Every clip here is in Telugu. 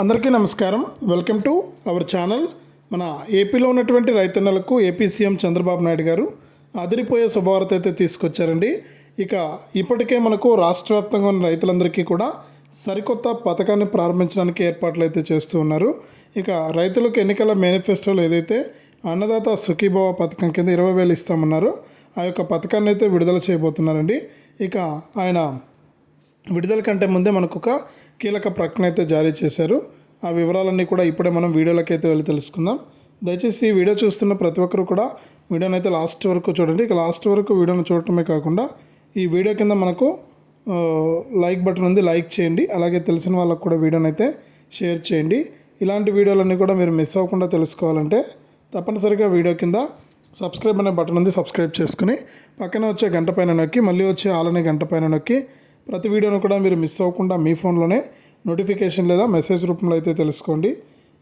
అందరికీ నమస్కారం. Welcome to our channel. మన ఏపీలో ఉన్నటువంటి రైతన్నలకు ఏపీ సీఎం చంద్రబాబు నాయుడు గారు అదిరిపోయే శుభవార్త అయితే తీసుకొచ్చారండి. ఇక ఇప్పటికే మనకు రాష్ట్ర వ్యాప్తంగా ఉన్న రైతులందరికీ కూడా సరికొత్త పథకాన్ని ప్రారంభించడానికి ఏర్పాట్లు అయితే చేస్తూ ఉన్నారు. ఇక రైతులకు ఎన్నికల మేనిఫెస్టోలో ఏదైతే అన్నదాత సుఖీభవ పథకం కింద ఇరవై వేలు ఇస్తామన్నారో ఆ యొక్క పథకాన్ని అయితే విడుదల చేయబోతున్నారండి. ఇక ఆయన విడుదల కంటే ముందే మనకు ఒక కీలక ప్రకటన అయితే జారీ చేశారు. ఆ వివరాలన్నీ కూడా ఇప్పుడే మనం వీడియోలోకి అయితే వెళ్ళి తెలుసుకుందాం. దయచేసి ఈ వీడియో చూస్తున్న ప్రతి ఒక్కరు కూడా వీడియోని అయితే లాస్ట్ వరకు చూడండి. ఇక లాస్ట్ వరకు వీడియోని చూడటమే కాకుండా ఈ వీడియో కింద మనకు లైక్ బటన్ ఉంది. లైక్ చేయండి. అలాగే తెలిసిన వాళ్ళకు కూడా వీడియోని అయితే షేర్ చేయండి. ఇలాంటి వీడియోలన్నీ కూడా మీరు మిస్ అవ్వకుండా తెలుసుకోవాలంటే తప్పనిసరిగా వీడియో కింద సబ్స్క్రైబ్ అనే బటన్ ఉంది. సబ్స్క్రైబ్ చేసుకుని పక్కన వచ్చే గంట పైన నొక్కి మళ్ళీ వచ్చే ఆలనే గంట పైన నొక్కి ప్రతి వీడియోను కూడా మీరు మిస్ అవ్వకుండా మీ ఫోన్లోనే నోటిఫికేషన్ లేదా మెసేజ్ రూపంలో అయితే తెలుసుకోండి.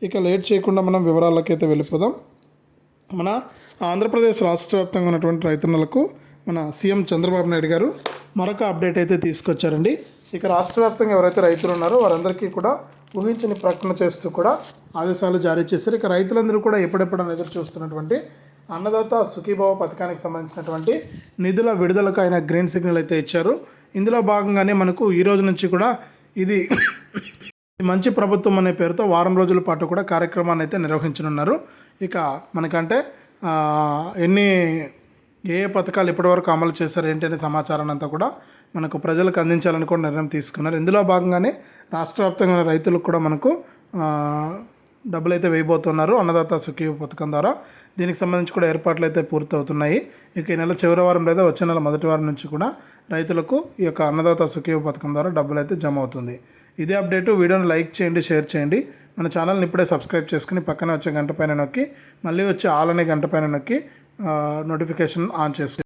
ఇక లేట్ చేయకుండా మనం వివరాలకైతే వెళ్ళిపోదాం. మన ఆంధ్రప్రదేశ్ రాష్ట్ర వ్యాప్తంగా ఉన్నటువంటి రైతన్నలకు మన సీఎం చంద్రబాబు నాయుడు గారు మరొక అప్డేట్ అయితే తీసుకొచ్చారండి. ఇక రాష్ట్ర వ్యాప్తంగా ఎవరైతే రైతులు ఉన్నారో వారందరికీ కూడా ఊహించని ప్రకటన చేస్తూ కూడా ఆదేశాలు జారీ చేశారు. ఇక రైతులందరూ కూడా ఎప్పుడెప్పుడని ఎదురు చూస్తున్నటువంటి అన్నదాత సుఖీభావ పథకానికి సంబంధించినటువంటి నిధుల విడుదలకు ఆయన గ్రీన్ సిగ్నల్ అయితే ఇచ్చారు. ఇందులో భాగంగానే మనకు ఈ రోజు నుంచి కూడా ఇది మంచి ప్రభుత్వం అనే పేరుతో వారం రోజుల పాటు కూడా కార్యక్రమాన్ని అయితే నిర్వహించనున్నారు. ఇక మనకంటే ఎన్ని ఏ ఏ పథకాలు ఇప్పటివరకు అమలు చేశారు ఏంటి అనే సమాచారాన్ని అంతా కూడా మనకు ప్రజలకు అందించాలని కూడా నిర్ణయం తీసుకున్నారు. ఇందులో భాగంగానే రాష్ట్ర వ్యాప్తంగా రైతులకు కూడా మనకు డబ్బులు అయితే వేయబోతున్నారు. అన్నదాత సుఖీ పథకం ద్వారా దీనికి సంబంధించి కూడా ఏర్పాట్లు అయితే పూర్తవుతున్నాయి. ఇక ఈ నెల చివరి వారం లేదా వచ్చే నెల మొదటి వారం నుంచి కూడా రైతులకు ఈ యొక్క అన్నదాత సుఖీ పథకం ద్వారా డబ్బులు అయితే జమ అవుతుంది. ఇదే అప్డేట్. వీడియోని లైక్ చేయండి షేర్ చేయండి. మన ఛానల్ని ఇప్పుడే సబ్స్క్రైబ్ చేసుకుని పక్కన వచ్చే గంట పైన నొక్కి మళ్ళీ వచ్చే ఆల్ అనే గంట పైన నొక్కి నోటిఫికేషన్ ఆన్ చేసుకోండి